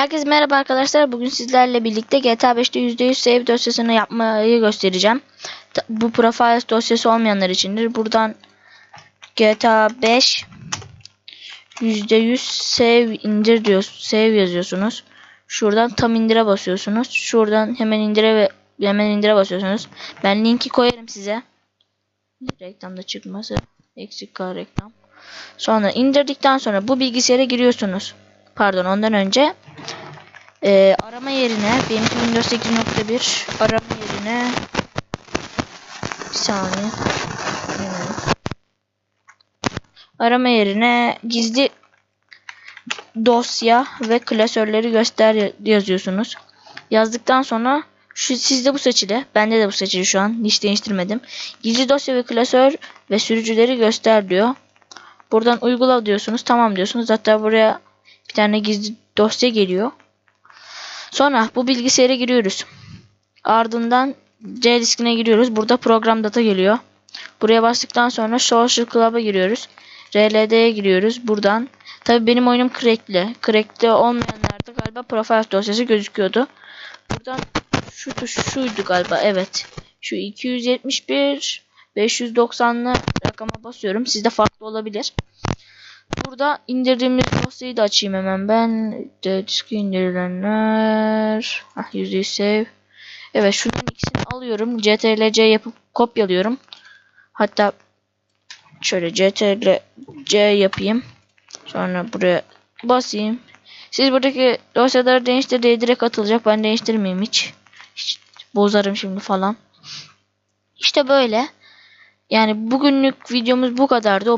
Herkese merhaba arkadaşlar. Bugün sizlerle birlikte GTA 5'te %100 save dosyasını yapmayı göstereceğim. Bu profile dosyası olmayanlar içindir. Buradan GTA 5 %100 save indir diyor. Save yazıyorsunuz. Şuradan tam indire basıyorsunuz. Şuradan hemen indire ve hemen indire basıyorsunuz. Ben linki koyarım size. Reklamda çıkması. Eksik kal reklam. Sonra indirdikten sonra bu bilgisayara giriyorsunuz. Pardon ondan önce ee, arama yerine Windows 8.1 arama yerine bir saniye Hemen. arama yerine gizli dosya ve klasörleri göster ya- yazıyorsunuz. Yazdıktan sonra şu sizde bu seçili. Bende de bu seçili şu an. Hiç değiştirmedim. Gizli dosya ve klasör ve sürücüleri göster diyor. Buradan uygula diyorsunuz. Tamam diyorsunuz. Hatta buraya bir tane gizli dosya geliyor. Sonra bu bilgisayara giriyoruz. Ardından C diskine giriyoruz. Burada program data geliyor. Buraya bastıktan sonra Social Club'a giriyoruz. RLD'ye giriyoruz. Buradan tabi benim oyunum crackli. Crackli olmayanlarda galiba profile dosyası gözüküyordu. Buradan şu tuş şuydu galiba. Evet. Şu 271 590'lı rakama basıyorum. Sizde farklı olabilir. Burada indirdiğimiz dosyayı da açayım hemen ben. De, diski indirilenler. Ah %100 save. Evet şunun ikisini alıyorum. CTRL-C yapıp kopyalıyorum. Hatta şöyle CTRL-C yapayım. Sonra buraya basayım. Siz buradaki dosyaları değiştir diye direkt atılacak. Ben değiştirmeyeyim hiç. hiç bozarım şimdi falan. İşte böyle. Yani bugünlük videomuz bu kadardı.